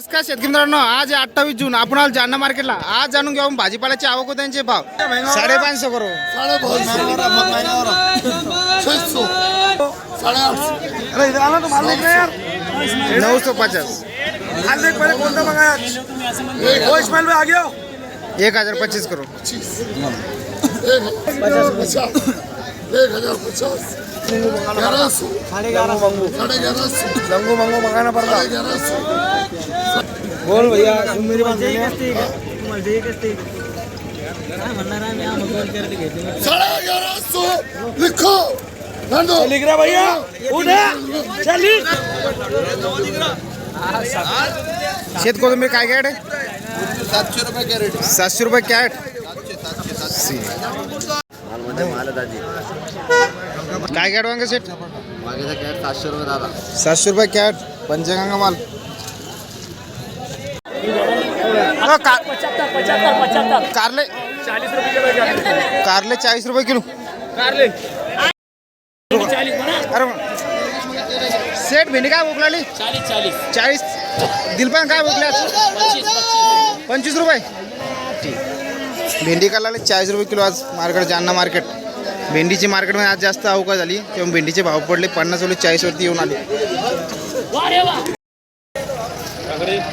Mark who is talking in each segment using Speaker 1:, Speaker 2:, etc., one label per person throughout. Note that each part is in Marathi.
Speaker 1: नमस्कार शेतकरी मित्रांनो आज अठ्ठावीस जून. आपण आलो जालना मार्केटला. आज जाणून घेऊ भाजीपाल्याची आवक व त्यांचे भाव. साडेपाचशे करो नऊ सौ पचास. एक हजार पच्चीस करू
Speaker 2: एक हज़ार पचास ग्यारह सौ साढ़े ग्यारह सौ
Speaker 1: लंगू मंगू मंगाना पड़ता
Speaker 2: साढ़े ग्यारह सौ
Speaker 1: बोल भैया तुम मेरी बात
Speaker 2: साढ़े ग्यारह सौ लिखो
Speaker 1: लिख। रहा भैया शेत कोथिंबीर काय कॅट आहे
Speaker 2: सातशे रुपये कॅरेट।
Speaker 1: सातशे रुपये कॅट काय कॅट वांगे सेट?
Speaker 2: मागेचा कॅरेट सातशे रुपये दादा.
Speaker 1: सातशे रुपये कॅट पंचगंगा माल. कारले. कारले चाळीस रुपये किलो. अरे सेट भेंडी काय
Speaker 3: चालीस
Speaker 1: चाळीस. दिलपान काय
Speaker 3: पच्चीस
Speaker 1: पंचवीस रुपये. ठीक भेंडी काढला चाळीस रुपये किलो आज मार्केट जालना मार्केट. भेंडीची मार्केटमध्ये आज जास्त अवकाश झाली तेव्हा भेंडीचे भाव पडले पन्नास वरती चाळीसवरती येऊन आले.
Speaker 3: वा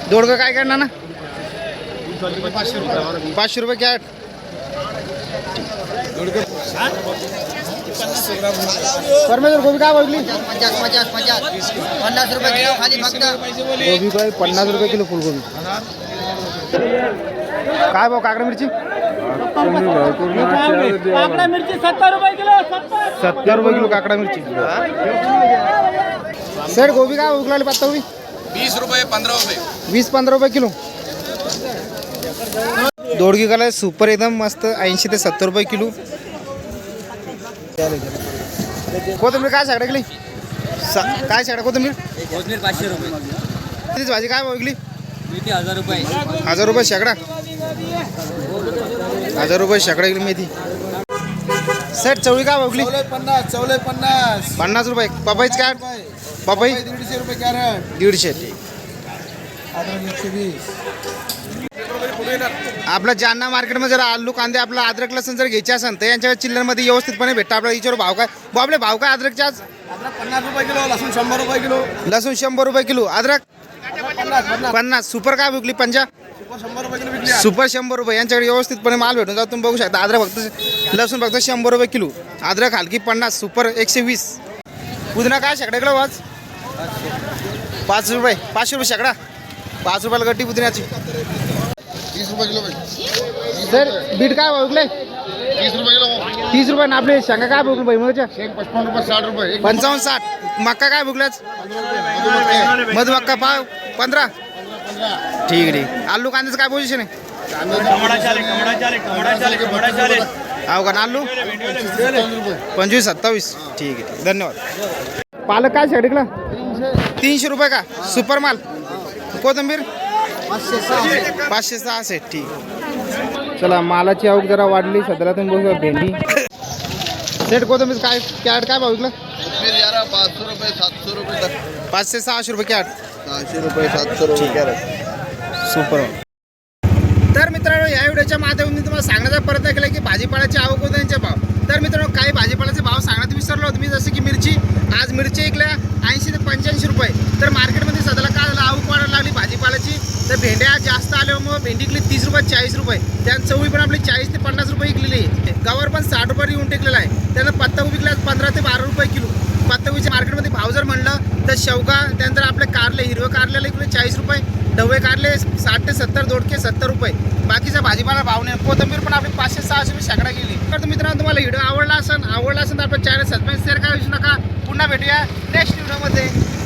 Speaker 1: दोडकं काय करणार ना? पाचशे रुपये कॅट परमेश्वर गोबी काय बघली
Speaker 4: पचास पचास पचास पन्नास रुपये किलो खाली फक्त
Speaker 1: गोबी काय पन्नास रुपये किलो फुलगोबी. काय भाऊ काकडा मिरची?
Speaker 3: काकडा मिरची सत्तर रुपये किलो सत्तर
Speaker 1: रुपये किलो काकडा मिरची. सर गोबी काय उकलाली पत्ता गोबी?
Speaker 2: बीस रुपये पंद्रह रुपये.
Speaker 1: वीस पंधरा रुपये किलो. दोडगी कलर सुपर एकदम मस्त ऐंशी ते सत्तर रुपये किलो. कोथिंबीर काय सगळ्या गेली काय सगळ्या कोथिंबीर? भाजी काय बघली
Speaker 3: मेथी हजार रुपये.
Speaker 1: हजार रुपये शेकडा? हजार रुपये शेकडा गेली मेथी सेट चवळी काय बघली
Speaker 2: चौले पन्नास चौले पन्नास.
Speaker 1: पन्नास रुपये. पपईच काय? पपई?
Speaker 2: दीडशे रुपये कॅरेट.
Speaker 1: दीडशे आपल्या जालना मार्केटमध्ये जर आलू कांदे आपला अद्रक लसूण जर घ्यायचे असेल तर यांच्या चिल्लरमध्ये व्यवस्थितपणे भेटतं. आपल्या विचार भाव काय? भाऊ आपले भाव काय अद्रकचे आज?
Speaker 2: पन्नास रुपये किलो लसूण शंभर रुपये किलो.
Speaker 1: लसूण शंभर रुपये किलो. अद्रक?
Speaker 2: पन्नास
Speaker 1: सुपर काय विकली पंजा?
Speaker 2: सुपर शंभर रुपये
Speaker 1: यांच्याकडे व्यवस्थितपणे माल भेटून जातो. तुम्ही बघू शकता अद्रक फक्त लसूण फक्त शंभर रुपये किलो. अद्रक हलकी पन्नास सुपर एकशे वीस. पुदिना काय शेकड्याकडे वाज पाच रुपये. पाचशे रुपये शेकडा. पाच रुपयाला गड्डी पुदिन्याची. सर बीट काय विकले?
Speaker 2: तीस रुपये किलो
Speaker 1: तीस रुपये आपले शेंगा काय विकले
Speaker 2: रुपये एक
Speaker 1: पंचावन्न साठ. मक्का काय विकल्याच
Speaker 2: रुपये.
Speaker 1: मधुमक्का पाव. पंधरा? ठीक आहे ठीक आलू कांद्याचं काय पोझिशन आहे? हो का आलू पंचवीस सत्तावीस. ठीक आहे धन्यवाद. पालक काय शेडिकला तीनशे रुपये का? सुपर माल. कोथंबीर? पाचशे सहा सहाशे ठीक चला मालाची आवक जरा वाढली. सध्याला तुम्ही बघू भेंडी. सेट कोथंबीर काय कॅरेट काय भाव विकलं
Speaker 2: पाचशे
Speaker 1: पाचशे सहाशे रुपये कॅरेट
Speaker 2: सहाशे रुपये सातशे रुपये कॅरेट.
Speaker 1: सुपर. तर मित्रांनो या व्हिडिओच्या माध्यमातून मी तुम्हाला सांगण्याचा प्रयत्न केला की भाजीपाल्याची आवक व त्यांचे भाव. तर मित्रांनो काही भाजीपाल्याचे भाव सांगण्यात विसरलो होतो मी जसं की मिरची आज मिरची ऐकल्या ऐंशी ते पंच्याऐंशी रुपये. तर मार्केटमध्ये सध्याला काय झालं? आवक वाढायला लागली भाजीपाल्याची. तर भेंड्या आज जास्त आल्यामुळे भेंडी इकली तीस रुपये चाळीस रुपये. त्यानं चवळी पण आपली चाळीस ते पन्नास रुपये इकलेली आहे. गवार पण साठ रुपये येऊन टेकलेला आहे. त्यानं पत्ता विकला पंधरा ते बारा रुपये किलो. पत्तागोबीच्या मार्केटमध्ये भाव जर म्हणलं तर शेवगा त्यानंतर आपले कारले हिरवे कारल्याला इकडे चाळीस रुपये डवे कारले साठ ते सत्तर दोडके सत्तर रुपये. बाकीचा भाजीपाला भाव नाही. कोथंबीर पण आपली पाचशे सहाशे रुपये शेकडा गेली तर मित्रांनो तुम्हाला व्हिडिओ आवडला असेल आवडला असेल तर आपल्या चॅनल सबस्क्राईब शेअर करा विसरू नका. पुन्हा भेटूया नेक्स्ट व्हिडिओमध्ये